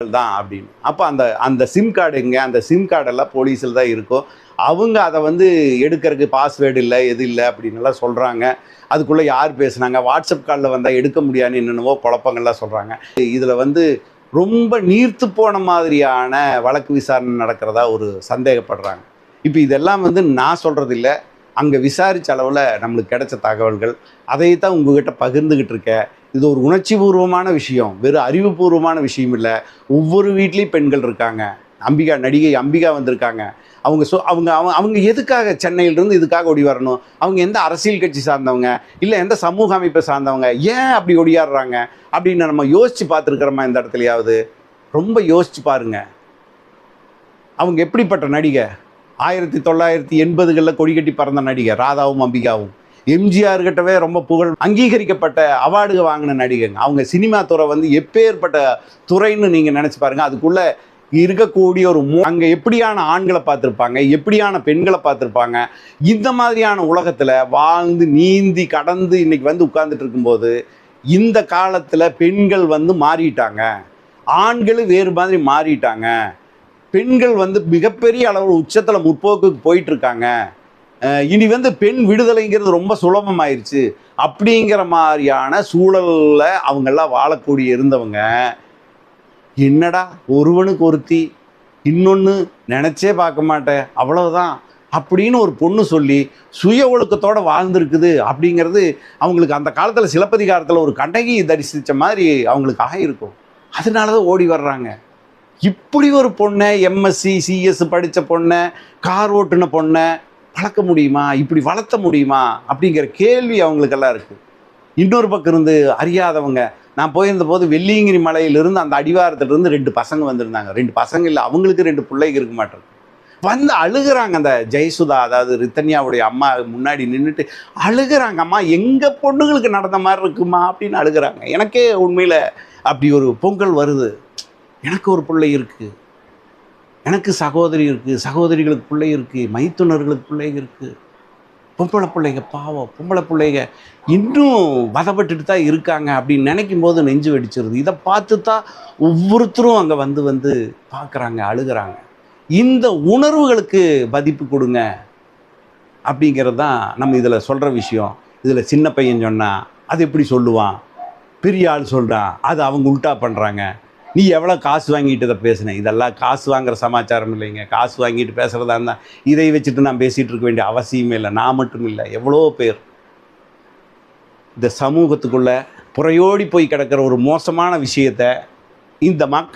தான் அப்படின்னு. அப்போ அந்த அந்த சிம் கார்டுங்க அந்த சிம் கார்டெல்லாம் போலீஸில் தான் இருக்கும். அவங்க அதை வந்து எடுக்கிறதுக்கு பாஸ்வேர்டு இல்லை எது இல்லை அப்படின்னு எல்லாம் சொல்கிறாங்க அதுக்குள்ளே யார் பேசுனாங்க? வாட்ஸ்அப் காலில் வந்தால் எடுக்க முடியாதுன்னு என்னென்னவோ குழப்பங்கள்லாம் சொல்கிறாங்க இதில் வந்து ரொம்ப நீர்த்து போன மாதிரியான வழக்கு விசாரணை நடக்கிறதா ஒரு சந்தேகப்படுறாங்க. இப்போ இதெல்லாம் வந்து நான் சொல்கிறது இல்லை அங்கே விசாரித்த அளவில் நம்மளுக்கு கிடைச்ச தகவல்கள் அதை தான் உங்ககிட்ட பகிர்ந்துக்கிட்டு இருக்கேன் இது ஒரு உணர்ச்சி பூர்வமான விஷயம். வெறும் அறிவுபூர்வமான விஷயம் இல்லை. ஒவ்வொரு வீட்லேயும் பெண்கள் இருக்காங்க. அம்பிகா நடிகை அம்பிகா வந்திருக்காங்க. அவங்க சொ அவங்க அவங்க அவங்க எதுக்காக சென்னையிலிருந்து இதுக்காக ஓடி வரணும்? அவங்க எந்த அரசியல் கட்சி சார்ந்தவங்க? இல்லை எந்த சமூக அமைப்பை சார்ந்தவங்க? ஏன் அப்படி ஒடியாடுறாங்க? அப்படின்னு நம்ம யோசித்து பார்த்துருக்குறோமா இந்த இடத்துலையாவது? ரொம்ப யோசித்து பாருங்க. அவங்க எப்படிப்பட்ட நடிகை? ஆயிரத்தி தொள்ளாயிரத்தி எண்பதுகளில் கொடிக்கட்டி பறந்த நடிகை ராதாவும் அம்பிகாவும். எம்ஜிஆர் கிட்டவே ரொம்ப புகழ் அங்கீகரிக்கப்பட்ட அவார்டு வாங்கின நடிகைங்க. அவங்க சினிமா துறை வந்து எப்பேற்பட்ட துறைன்னு நீங்கள் நினச்சி பாருங்கள் அதுக்குள்ளே இருக்கக்கூடிய ஒரு மோ அங்கே எப்படியான ஆண்களை பார்த்துருப்பாங்க எப்படியான பெண்களை பார்த்துருப்பாங்க இந்த மாதிரியான உலகத்தில் வாழ்ந்து நீந்தி கடந்து இன்னைக்கு வந்து உட்கார்ந்துட்டு இருக்கும்போது இந்த காலத்தில் பெண்கள் வந்து மாறிட்டாங்க. ஆண்களும் வேறு மாதிரி மாறிட்டாங்க. பெண்கள் வந்து மிகப்பெரிய அளவில் உச்சத்தில் முற்போக்குக்கு போயிட்டுருக்காங்க. இனி வந்து பெண் விடுதலைங்கிறது ரொம்ப சுலபமாயிருச்சு. அப்படிங்கிற மாதிரியான சூழலில் அவங்கெல்லாம் வாழக்கூடிய இருந்தவங்க என்னடா ஒருவனுக்கு ஒருத்தி இன்னொன்று நினச்சே பார்க்க மாட்டேன் அவ்வளவுதான் அப்படின்னு ஒரு பொண்ணு சொல்லி சுய ஒழுக்கத்தோடு வாழ்ந்துருக்குது அப்படிங்கிறது அவங்களுக்கு அந்த காலத்தில் சிலப்பதிகாரத்தில் ஒரு கண்ணகி தரிசித்த மாதிரி அவங்களுக்கு ஆகிருக்கும் அதனால தான் ஓடி வர்றாங்க. இப்படி ஒரு பொண்ணை எம்எஸ்சி சிஎஸ் படித்த பொண்ணை கார் ஓட்டுன பொண்ணை வளர்க்க முடியுமா? இப்படி வளர்த்த முடியுமா? அப்படிங்கிற கேள்வி அவங்களுக்கெல்லாம் இருக்குது இன்னொரு பக்கம் இருந்து அறியாதவங்க நான் போயிருந்த போது வெள்ளியங்கிரி மலையிலிருந்து அந்த அடிவாரத்திலிருந்து ரெண்டு பசங்க வந்திருந்தாங்க. ரெண்டு பசங்க இல்லை அவங்களுக்கு ரெண்டு பிள்ளைங்க இருக்க மாட்டேங்குது. வந்து அழுகுறாங்க அந்த ஜெயசுதா அதாவது ரித்தன்யாவுடைய அம்மா முன்னாடி நின்றுட்டு அழுகுறாங்க அம்மா எங்கள் பொண்ணுங்களுக்கு நடந்த மாதிரி இருக்குமா? அப்படின்னு அழுகுறாங்க. எனக்கே உண்மையில் அப்படி ஒரு பொங்கல் வருது. எனக்கு ஒரு பிள்ளை இருக்குது எனக்கு சகோதரி இருக்குது சகோதரிகளுக்கு பிள்ளை இருக்குது மைத்துனர்களுக்கு பிள்ளைங்க இருக்குது பொம்பளை பிள்ளைங்க பாவம். பொம்பளை பிள்ளைங்க இன்னும் வதப்பட்டுட்டு தான் இருக்காங்க அப்படின்னு நினைக்கும் போது நெஞ்சு வெடிச்சிருது. இதை பார்த்து தான் ஒவ்வொருத்தரும் அங்கே வந்து வந்து பார்க்குறாங்க அழுகிறாங்க. இந்த உணர்வுகளுக்கு மதிப்பு கொடுங்க அப்படிங்கிறது தான் நம்ம இதில் சொல்கிற விஷயம். இதில் சின்ன பையன் சொன்னால் அது எப்படி சொல்லுவான்? பெரிய ஆள் சொல்கிறான் அது அவங்க உல்ட்டா பண்ணுறாங்க நீ எவ்வளோ காசு வாங்கிட்டு இதை பேசுனேன் இதெல்லாம் காசு வாங்குற சமாச்சாரம் இல்லைங்க. காசு வாங்கிட்டு பேசுகிறதா இருந்தால் இதை வச்சுட்டு நான் பேசிகிட்டு இருக்க வேண்டிய அவசியமே இல்லை. நான் மட்டும் இல்லை. எவ்வளோ பேர் இந்த சமூகத்துக்குள்ளே புறையோடி போய் கிடக்கிற ஒரு மோசமான விஷயத்தை இந்த மக்கள்